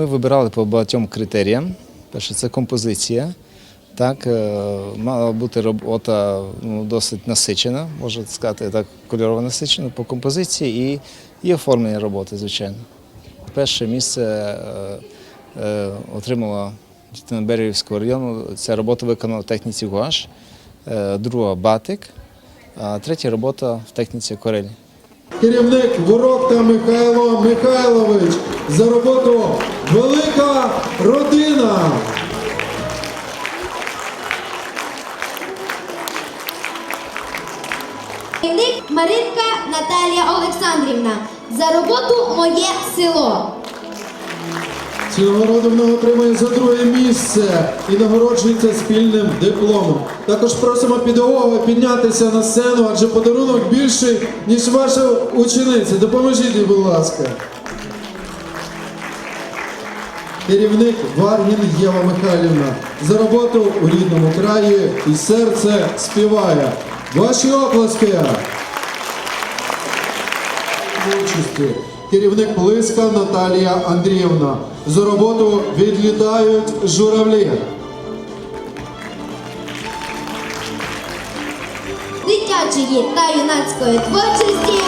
Ми вибирали по багатьом критеріям. Перше, це композиція. Так, е, мала бути робота ну, досить насичена, можна сказати, так, кольорово насичена по композиції і, і оформлення роботи, звичайно. Перше місце е, е, отримала дитина Берегівського району. Ця робота виконана в техніці гуаш, е, друга батик, а третя робота в техніці акварелі. Керівник Ворокта Михайло Михайлович за роботу Велика родина. Керівник Маринка Наталія Олександрівна за роботу Моє село. Цю нагороду вона отримує за друге місце і нагороджується спільним дипломом. Також просимо педагога піднятися на сцену, адже подарунок більший, ніж ваша учениця. Допоможіть, будь ласка. Керівник Варгін Єва Михайлівна за роботу у рідному краї і серце співає. Ваші оплески! участі. Керівник Плиска Наталія Андріївна. За роботу відлітають журавлі. Дитячої та юнацької творчості.